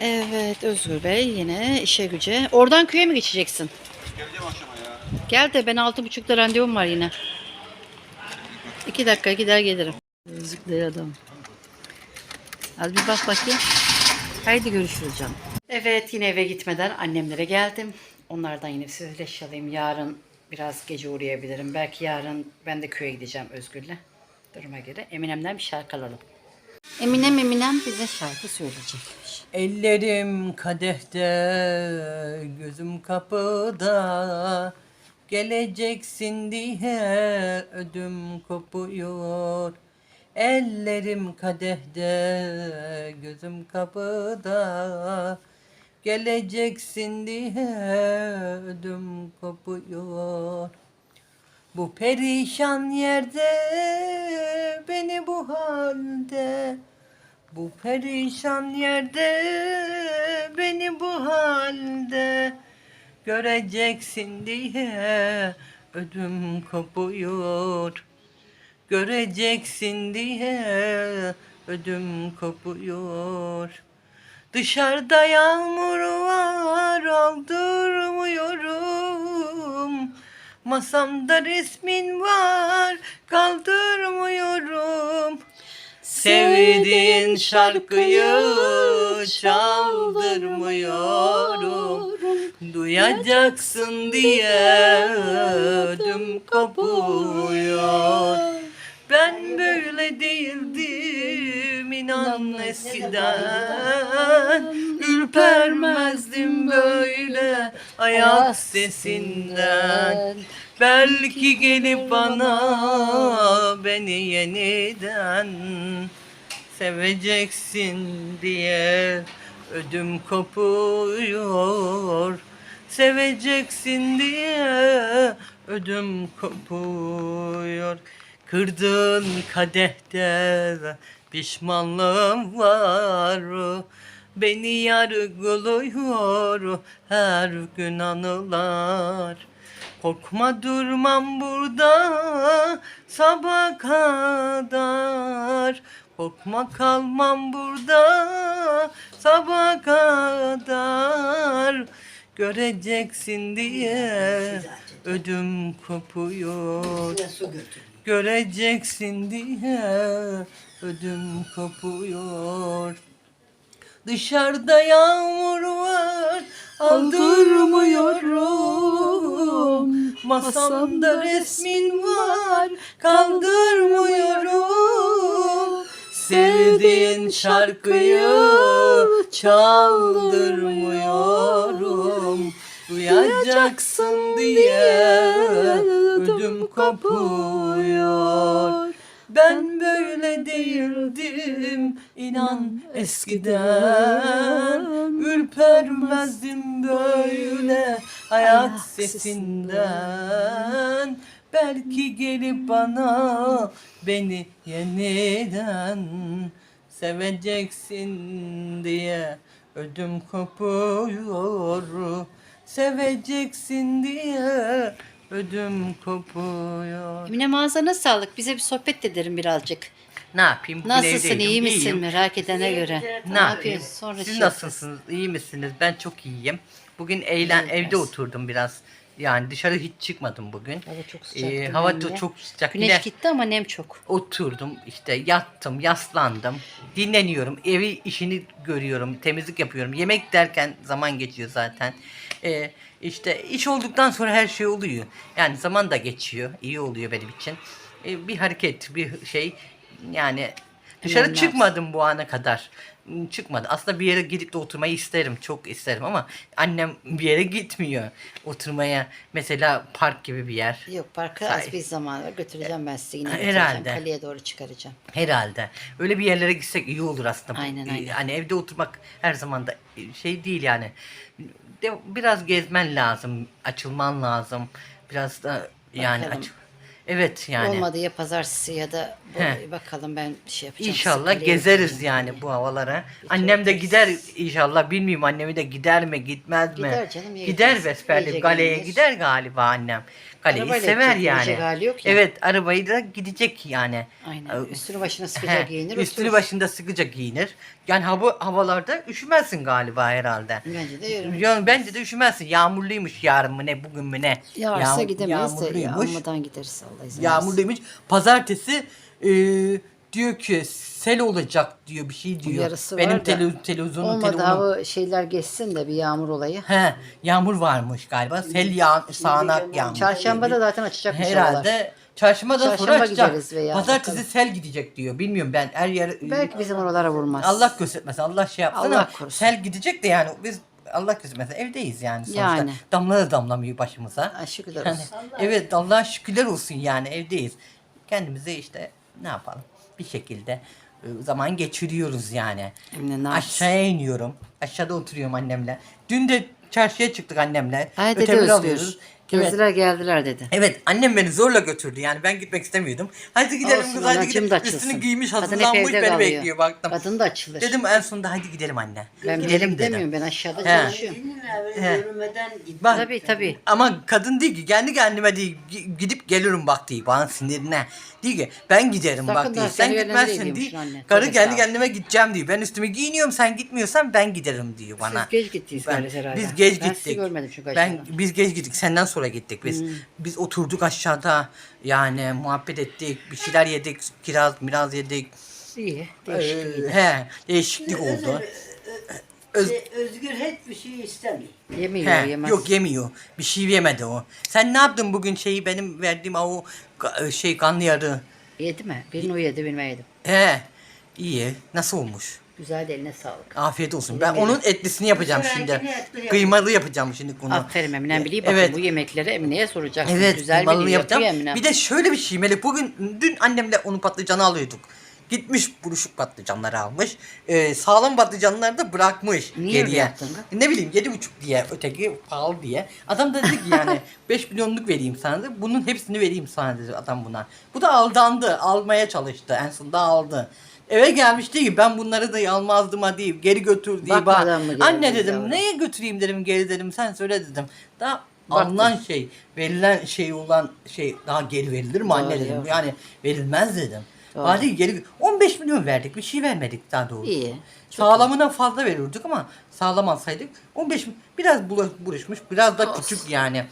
Evet Özgür Bey yine işe güce. Oradan köye mi geçeceksin? Geleceğim akşama ya. Gel de ben altı buçukta randevum var yine. İki dakika gider gelirim. Özgür adam. Az bir bak bakayım. Haydi görüşürüz canım. Evet yine eve gitmeden annemlere geldim. Onlardan yine sizleş alayım. Yarın biraz gece uğrayabilirim. Belki yarın ben de köye gideceğim Özgür'le. Duruma göre. Eminem'den bir şarkı alalım. Eminem Eminem bize şarkı söyleyecekmiş. Ellerim kadehte, gözüm kapıda. Geleceksin diye ödüm kopuyor. Ellerim kadehte, gözüm kapıda. Geleceksin diye ödüm kopuyor. Bu perişan yerde beni bu halde bu perişan yerde beni bu halde göreceksin diye ödüm kopuyor. Göreceksin diye ödüm kopuyor. Dışarıda yağmur var aldırmıyorum. Masamda resmin var kaldırmıyorum. Sevdiğin şarkıyı çaldırmıyorum. Duyacaksın diye ödüm kopuyor. Ben böyle değildim inan eskiden Ürpermezdim böyle ayak sesinden. Belki gelip bana beni yeniden Seveceksin diye ödüm kopuyor. Seveceksin diye ödüm kopuyor. Kırdığın kadehte pişmanlığım var Beni yargılıyor her gün anılar. Korkma durmam burada sabah kadar. Korkma kalmam burada sabah kadar. Göreceksin diye ödüm kopuyor. Göreceksin diye ödüm kopuyor Dışarıda yağmur var aldırmıyorum Masamda resmin var kaldırmıyorum. Sevdiğin şarkıyı çaldırmıyorum. Duyacaksın diye ödüm kopuyor ben böyle değildim. İnan eskiden. Ürpermezdim böyle ayak sesinden. Belki gelip bana beni yeniden Seveceksin diye ödüm kopuyor. Seveceksin diye ödüm kopuyor Eminem ağzına sağlık. Bize bir sohbet de derim birazcık. Ne yapayım? Bugün Nasılsın, evdeydim, iyi misin iyiyim. merak edene göre. Ne yapayım? Sonra Siz şey nasılsınız? İyi misiniz? Ben çok iyiyim. Bugün eğlen evde oturdum biraz. Yani dışarı hiç çıkmadım bugün. Hava çok sıcaktı Ee, hava benim de. çok sıcak. Güneş Yine gitti ama nem çok. oturdum işte yattım, yaslandım. Dinleniyorum. Evi işini görüyorum. Temizlik yapıyorum. Yemek derken zaman geçiyor zaten. Ee, işte iş olduktan sonra her şey oluyor. Yani zaman da geçiyor. İyi oluyor benim için. Ee, bir hareket, bir şey yani dışarı çıkmadım bu ana kadar. Çıkmadı. Aslında bir yere gidip de oturmayı isterim. Çok isterim ama annem bir yere gitmiyor oturmaya. Mesela park gibi bir yer. Yok parka Say- az bir zaman var. Götüreceğim ben sizi yine herhalde. Kaleye doğru çıkaracağım. Herhalde. Öyle bir yerlere gitsek iyi olur aslında. Aynen, Ee, aynen. Hani evde oturmak her zaman da şey değil yani. De, biraz gezmen lazım, açılman lazım. Biraz da yani Bakalım. aç. Evet yani. Olmadı ya pazartesi ya da bu- He. bakalım ben şey yapacağım. İnşallah gezeriz yani bu havalara. Annem de gider inşallah. Bilmiyorum annemi de gider mi gitmez mi? Gider canım, ya Gider gitmez. İyice galeye gelinir. gider galiba annem. Galeyi Arabayla sever gidecek, yani. gidecek hali yok ya. Evet arabayı da gidecek yani. Aynen. Ee, Üstünü başına He, sıkıca giyinir. üstünü oturur. başında sıkıca giyinir. Yani hava havalarda üşümezsin galiba herhalde. Bence de yarın. Yani bence de üşümezsin. Yağmurluymuş yarın mı ne bugün mü ne? Yağarsa Yağ- gidemeyiz de yağmurluymuş. yağmadan gideriz Allah izin verirse. Yağmurluymuş. Pazartesi e, diyor ki sel olacak diyor bir şey diyor. Yarısı Benim var da. tele, televizyonun Olmadı telefonu. hava şeyler geçsin de bir yağmur olayı. He, yağmur varmış galiba. Sel yağ, sağanak yağmur. Çarşamba da zaten açacakmış havalar. Herhalde çarşamba da sonra Çarşamba açacak. gideriz veya Pazartesi bakalım. sel gidecek diyor. Bilmiyorum ben her yer Belki bizim oralara vurmaz. Allah göstermesin. Allah şey yapsın Allah ama korusun. sel gidecek de yani biz Allah göstermesin evdeyiz yani sonuçta. Yani. Damla da damlamıyor başımıza. Ha, şükürler Yani, olsun. evet Allah'a şükürler olsun yani evdeyiz. Kendimize işte ne yapalım bir şekilde e, zaman geçiriyoruz yani. Emine? Aşağıya iniyorum. Aşağıda oturuyorum annemle. Dün de çarşıya çıktık annemle. Ay Ötemiri Özgür. alıyoruz. Evet. Gezdiler geldiler dedi. Evet annem beni zorla götürdü yani ben gitmek istemiyordum. Hadi gidelim Olsun, kız hadi gidelim. açılsın. Üstünü giymiş Kadın hep hazırlanmış evde beni kalıyor. bekliyor baktım. Kadın da açılır. Dedim en sonunda hadi gidelim anne. ben gidelim gidemiyorum dedim. ben aşağıda He. çalışıyorum. He. Yürümeden git. Bak, Tabii tabii. Ama kadın değil ki kendi kendime değil gi- gidip gelirim bak diye bana sinirine. Diyor ki ben giderim Sakın bak diye sen seni gitmezsin yönlendireyim diye. diyormuşsun anne. Karı Tövbe kendi estağfurullah. kendime gideceğim diyor. Ben üstümü giyiniyorum sen gitmiyorsan ben giderim diyor bana. Siz geç gittiniz Ben- galiba herhalde. Biz geç Ben gittik. sizi görmedim çünkü Ben aşağıda. Hmm. biz geç gittik. Senden sonra gittik biz. Biz oturduk aşağıda. Yani muhabbet ettik. Bir şeyler yedik. Kiraz, miraz yedik. İyi. Ee, he, değişiklik oldu. Öz- Şey, Özgür hiçbir şey istemiyor. Yemiyor He, yemez. yok yemiyor. Bir şey yemedi o. Sen ne yaptın bugün şeyi benim verdiğim o şey kanlı yarı? Yedi mi? Birini o yedi birini ben yedim. He. iyi. Nasıl olmuş? Güzel de eline sağlık. Afiyet olsun. Ben onun etlisini yapacağım şimdi. Kıymalı yapacağım şimdi bunu. Aferin Emine biliyor bakın Evet. bu yemekleri Emine'ye soracaksın. Evet, Güzel kıymalı biliyor yapacağım. Emine. Bir de şöyle bir şey Melek. Bugün dün annemle onu patlıcanı alıyorduk. Gitmiş buruşuk patlıcanları almış. Ee, sağlam patlıcanları da bırakmış Niye öyle geriye. yaptın Ne bileyim yedi buçuk diye öteki pahalı diye. Adam da dedi ki yani 5 milyonluk vereyim sana dedi. Bunun hepsini vereyim sana dedi adam buna. Bu da aldandı. Almaya çalıştı. En sonunda aldı. Eve gelmiş değil ki ben bunları da almazdım ha deyip geri götür diye. Bakmadan mı Anne geldiniz dedim yavrum? neye götüreyim dedim geri dedim sen söyle dedim. Daha Baktın. alınan şey verilen şey olan şey daha geri verilir mi anne Doğru dedim. yavrum. Yani verilmez dedim. Doğru. Hadi geri 15 milyon verdik bir şey vermedik daha doğrusu. İyi, çok Sağlamına fazla verirdik ama sağlam alsaydık 15 mi- biraz bula- buruşmuş biraz da küçük yani.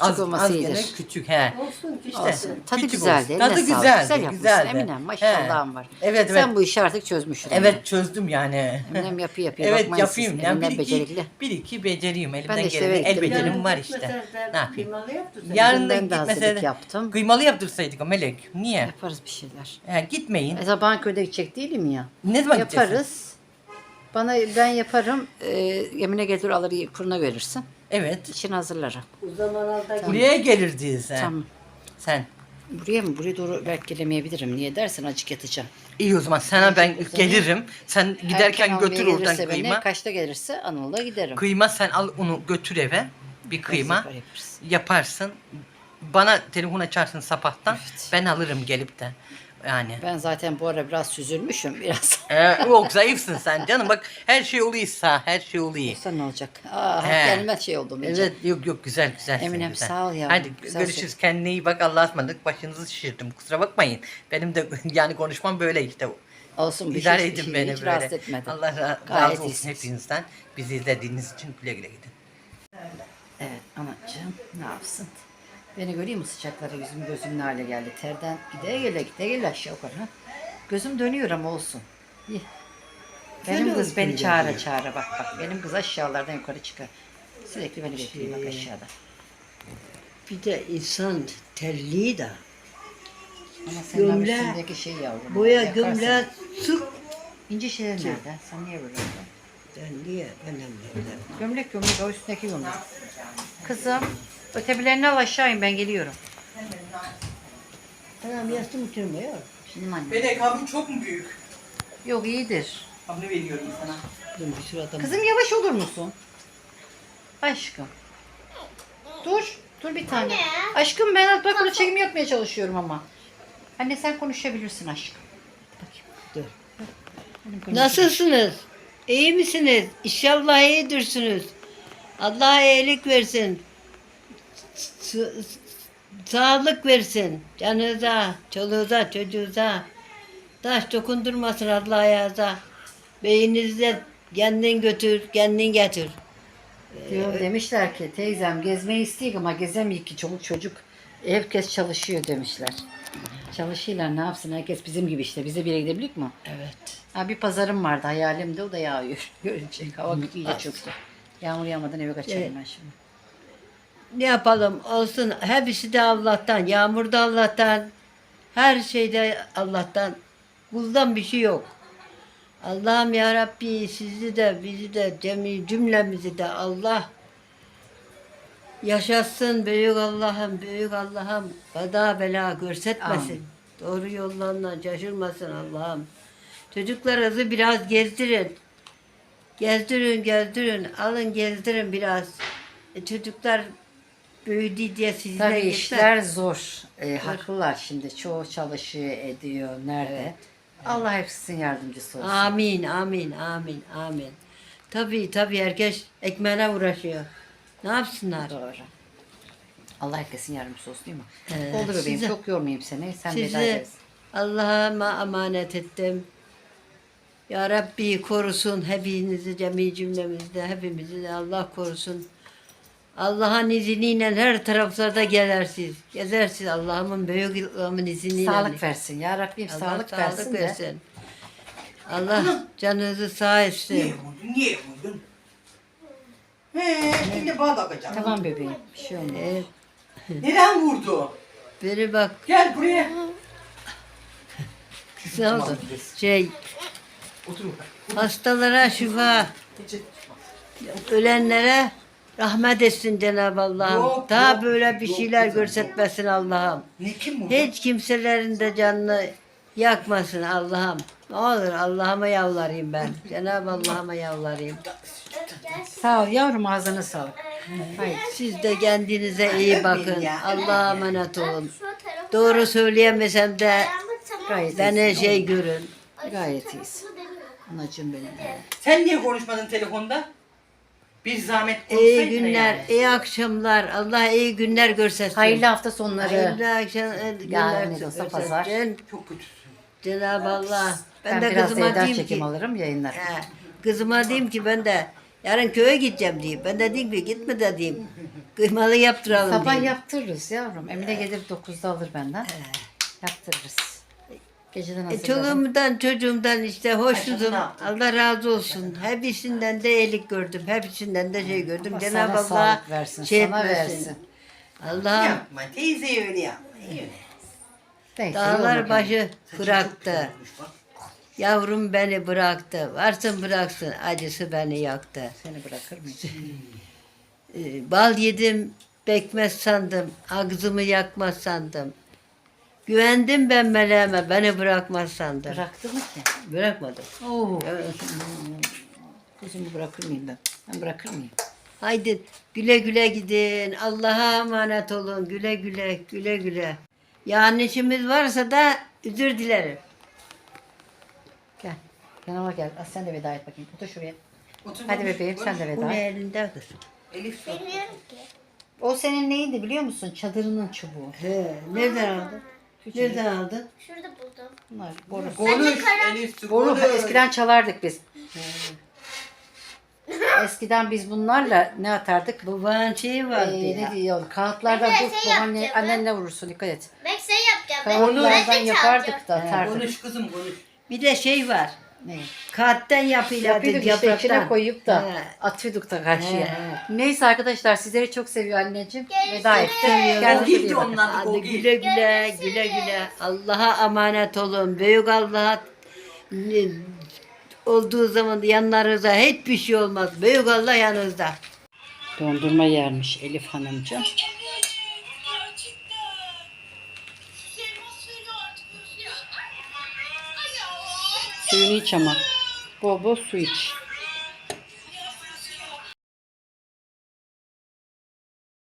Küçük olması gene iyidir. küçük he. Olsun ki İşte, Olsun. Tadı küçük güzeldi. olsun. eline Tadı sağlık. güzeldi. Güzel yapmışsın güzeldi. Eminem. Maşallahın var. Evet evet. Sen bu işi artık çözmüşsün. Evet çözdüm yani. Eminem yapıyor yapıyor. Evet Bakmayın yapayım. siz. Yani bir Eminem iki, becerikli. bir iki beceriyim. Elimden Ben de işte gelen eve el becerim var işte. Ne yapayım? Yarın da Ben de hazırlık yaptım. kıymalı yaptırsaydık o Melek. Niye? Yaparız bir şeyler. He, gitmeyin. Mesela Banköy'de gidecek değilim ya. Ne zaman gideceksin? Yaparız. Bana ben yaparım. E, Emine gelir alır fırına verirsin. Evet. İçini hazırlarım. O zamanlarda Buraya gelirdi sen. Tamam. Sen. Buraya mı? Buraya doğru belki gelemeyebilirim. Niye dersen acık yatacağım. İyi o zaman sana ben zaman- gelirim. Sen giderken Erken almaya götür oradan gelirse beni, kıyma. kaçta gelirse Anıl'la giderim. Kıyma sen al onu götür eve. Bir kıyma yapar, yaparız. yaparsın. Bana telefon açarsın sabahtan. Evet. Ben alırım gelip de. Yani. Ben zaten bu ara biraz süzülmüşüm biraz. Ee, yok zayıfsın sen canım bak her şey oluyorsa her şey oluyor. Sen ne olacak? Aa, He. kendime şey oldum. iyice. Evet yok yok güzel güzel. Eminem, güzel. sağ ol yavrum, Hadi güzel görüşürüz kendine iyi bak Allah'a ısmarladık başınızı şişirdim kusura bakmayın. Benim de yani konuşmam böyle işte. Olsun bir İdare hiçbir edin şey, beni hiç böyle. rahatsız etmedi. Allah ra- Gayet razı olsun iyisiniz. hepinizden. Bizi izlediğiniz için güle güle gidin. Evet anacığım ne yapsın? Beni göreyim mi sıcaklara yüzüm gözüm ne hale geldi. Terden gide gele gide gele aşağı yukarı. ha. Gözüm dönüyor ama olsun. İyi. Benim Sen kız beni çağıra geliyor. çağıra bak bak. Benim kız aşağılardan yukarı çıkar. Sürekli beni bekliyor bak aşağıda. bir de insan terliği de. Ama senin Gömle- üstündeki şey yavrum. Boya yakarsın. gömle sık. İnce şeyler nerede? Sen niye böyle yapıyorsun? Terliği önemli. Gömlek gömlek o üstündeki gömlek. Kızım ötebilerini al aşağı in ben geliyorum. Tamam yastım bitirmiyor. Şimdi anne. Melek abi çok mu büyük? Yok iyidir. Abi veriyorum sana. Kızım bir sürü adam. Kızım yavaş olur musun? Aşkım. Dur. Dur bir tane. Aşkım ben bak burada çekim yapmaya çalışıyorum ama. Anne sen konuşabilirsin aşkım. Bakayım. Dur. Konuşayım. Nasılsınız? İyi misiniz? İnşallah iyidirsiniz. Allah iyilik versin. Sağlık versin. Canınıza, çoluğuza, çocuğuza. Taş dokundurmasın Allah ayağınıza. Beyninizde kendin götür, kendin getir. Diyor, demişler ki teyzem gezmeyi istiyor ama gezemiyor ki çoluk çocuk. Herkes çalışıyor demişler. Çalışıyorlar ne yapsın herkes bizim gibi işte. Bize yere gidebilir mi? Evet. Ha, bir pazarım vardı hayalimde o da yağıyor. Görecek hava iyice çöktü. Yağmur yağmadan eve kaçarım Evet. ben şimdi. Ne yapalım olsun hepsi de Allah'tan. Yağmur da Allah'tan. Her şeyde Allah'tan. Kuldan bir şey yok. Allah'ım ya Rabbi sizi de bizi de cemi cümlemizi de Allah yaşatsın büyük Allah'ım büyük Allah'ım kada bela görsetmesin. Amin. Doğru yollarından şaşırmasın Allah'ım. Çocuklarınızı biraz gezdirin. Gezdirin, gezdirin. Alın gezdirin biraz. E, çocuklar büyüdü diye sizle Tabii gitmez. işler zor. E, haklılar şimdi. Çoğu çalışıyor, ediyor. Nerede? Allah hepsinin yardımcısı olsun. Amin, amin, amin, amin. Tabii, tabii herkes ekmeğine uğraşıyor. Ne yapsınlar? Doğru. Allah herkesin yardımcısı olsun değil mi? Ee, Oldu bebeğim. size- Çok yormayayım seni. Sen veda Sizi ederiz. Allah'a emanet ettim. Ya Rabbi korusun hepinizi cemi cümlemizde hepimizi de Allah korusun. Allah'ın izniyle her taraflarda gezersiz. Gezersiz Allah'ımın büyük Allah'ımın izniyle. Sağlık versin. Ya Rabbim Allah sağlık, versin, de. versin. Allah canınızı sağ etsin. vurdun? Niye vurdun? He, şimdi bana bakacağım. Tamam bebeğim. Bir şey olmaz. Ee, Neden vurdu? biri bak Gel buraya. ne oldu? Şey Otur hastalara şifa, ölenlere rahmet etsin Cenab-ı Allah'ım. Yok, Daha yok, böyle bir yok şeyler kızım, görsetmesin Allah'ım. Ne kim vurdu? Hiç kimselerin de canını yakmasın Allah'ım. Ne olur Allah'ıma yalvarayım ben. Cenab-ı Allah'ıma yalvarayım. Sağ ol yavrum ağzına sağlık. Hayır. Siz de kendinize iyi bakın. Allah'a emanet olun. Doğru söyleyemesem de Gayet beni iyisin. şey görün. Gayet iyisin. Anacığım benim. Sen niye konuşmadın telefonda? Bir zahmet İyi konuşsaydın günler, yani. iyi akşamlar. Allah iyi günler görsetsin. Hayırlı hafta sonları. Hayırlı akşam günler Yarın ne olsa pazar. görsetsin. Çok kötüsün. Cenab-ı Allah. Ben, Ben, de biraz kızıma evden diyeyim çekim ki, alırım yayınlar. he, kızıma diyeyim ki ben de yarın köye gideceğim diyeyim. Ben de diyeyim ki gitme de diyeyim. Kıymalı yaptıralım Sabah diyeyim. yaptırırız yavrum. Emine gelir 9'da alır benden. Yaptırırız. Geceden E, çoluğumdan çocuğumdan işte hoşnutum. ne yaptın? Allah razı olsun. Hepsinden de iyilik gördüm. Hepsinden de şey gördüm. Allah Cenab-ı sana Allah sağlık versin, şey sana versin. Allah'ım Yapma teyze öyle yapma. Öyle. Neyse, dağlar başı bıraktı. Yavrum beni bıraktı. Varsın bıraksın. Acısı beni yaktı. Seni bırakır mıyım? Ee, Bal yedim, bekmez sandım. Ağzımı yakmaz sandım. Güvendim ben meleğime, beni bırakmaz sandım. Bıraktı mı ki? Bırakmadım. Oo. Kızımı bırakır mıyım ben? Ben bırakır mıyım? Haydi güle güle gidin. Allah'a emanet olun. Güle güle, güle güle. Yanlışımız varsa da özür dilerim. Gel. Yanıma gel. Az sen de veda et bakayım. Otur şuraya. Otur, Hadi konuş, bebeğim sen de. Bu veda ne elinde kız? Elif sor. O senin neydi biliyor musun? Çadırının çubuğu. He, nereden aldın? Nereden aldın? Şurada buldum. Bunlar boru. Konuş Elif. Boru konuş. eskiden çalardık biz. Eskiden biz bunlarla ne atardık? Bu Babanın şeyi vardı ee, ya. ne diyor? Kağıtlardan Ben de dur şey babaanne, annenle vurursun dikkat et. Ben şey yapacağım. Ben, Kağıtlardan ben yapardık da atardık. Konuş kızım konuş. Bir de şey var. Ne? Kağıtten yapıyorduk Yapıyorduk işte içine yapraktan. koyup da He. atıyorduk da karşıya. He. Neyse arkadaşlar sizleri çok seviyor anneciğim. Veda et. Seviyorum. Kendinize iyi de bakın. onlar Hadi Gogil. güle güle güle güle Allah'a emanet olun. Büyük Allah'a ne- olduğu zaman yanlarınızda hiçbir şey olmaz. Büyük Allah yanınızda. Dondurma yermiş Elif Hanımcığım. Suyunu iç ama.